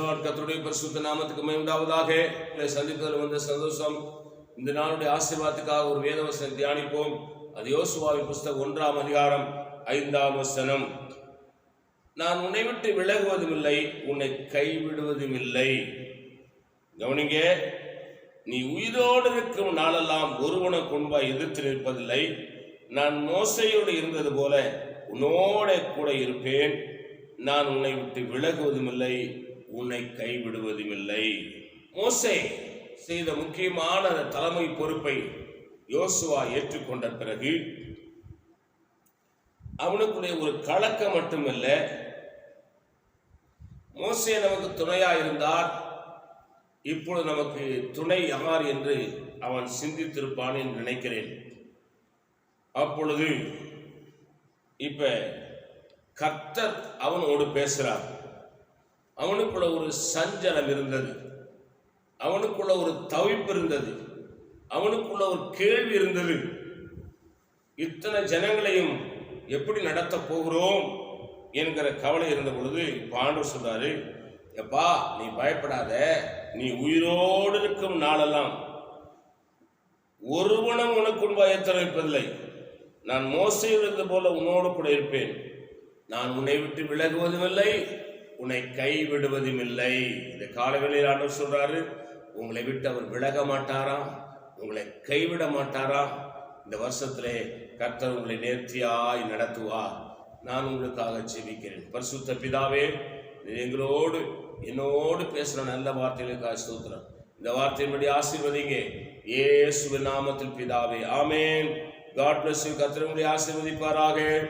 பரிசுத்த நாமத்துக்கு மேம்பாவதாக இல்லை சந்திப்பதில் வந்த சந்தோஷம். இந்த நாளுடைய ஆசீர்வாதத்துக்காக ஒரு வேதவசனம் தியானிப்போம். அது யோசுவாவின் புஸ்தகம் ஒன்றாம் அதிகாரம் ஐந்தாம் வசனம். நான் உன்னை விட்டு விலகுவதுமில்லை உன்னை கைவிடுவதும் இல்லை கவனிங்க நீ உயிரோடு இருக்கும் நாளெல்லாம் ஒருவனை கொன்பா எதிர்த்து நிற்பதில்லை. நான் மோசையோடு இருந்தது போல உன்னோட கூட இருப்பேன். நான் உன்னை விட்டு விலகுவதுமில்லை. உன்னை கைவிடுவதுமில்லை. மோசே செய்த முக்கியமான தலைமை பொறுப்பை யோசுவா ஏற்றுக்கொண்ட பிறகு அவனுக்குடைய ஒரு கலக்கம் மட்டுமல்ல. மோசே நமக்கு துணையா இருந்தார். இப்பொழுது நமக்கு துணை யார் என்று அவன் சிந்தித்திருப்பான் என்று நினைக்கிறேன். அப்பொழுது இப்ப கர்த்தர் அவனோடு பேசுறார். அவனுக்குள்ள ஒரு சஞ்சலம் இருந்தது. அவனுக்குள்ள ஒரு தவிப்பு இருந்தது. அவனுக்குள்ள ஒரு கேள்வி இருந்தது. இத்தனை ஜனங்களையும் எப்படி நடத்த போகிறோம் என்கிற கவலை இருந்த பொழுது பாண்டு ஆண்டவர் சொல்றாரு எப்பா நீ பயப்படாத. நீ உயிரோடு இருக்கும் நாளெல்லாம் ஒருவனும் உனக்கு முன்பாக எத்தனை நான் மோசையில் இருந்தது போல உன்னோடு கூட இருப்பேன். நான் உன்னை விட்டு விலகுவதும் இல்லை உன்னை கைவிடுவதும் இல்லை இந்த காலவெளியில் ஆண்டவர் சொல்றாரு உங்களை விட்டு அவர் விலக மாட்டாரா? உங்களை கைவிட மாட்டாரா? இந்த வருஷத்திலே கர்த்தர் உங்களை நேர்த்தியாய் நடத்துவார் நான் உங்களுக்காக ஜெபிக்கிறேன். பரிசுத்த பிதாவே எங்களோடு என்னோடு பேசுகிற நல்ல வார்த்தைகளுக்காக ஸ்தோத்திரம். இந்த வார்த்தையின்படி ஆசீர்வதிங்க. ஏசு நாமத்தில் பிதாவே ஆமேன். காட் பிளஸ் யூ கர்த்தர் ஆசீர்வதிப்பாராக.